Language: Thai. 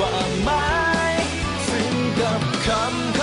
ความหมายซึ่งกับคำ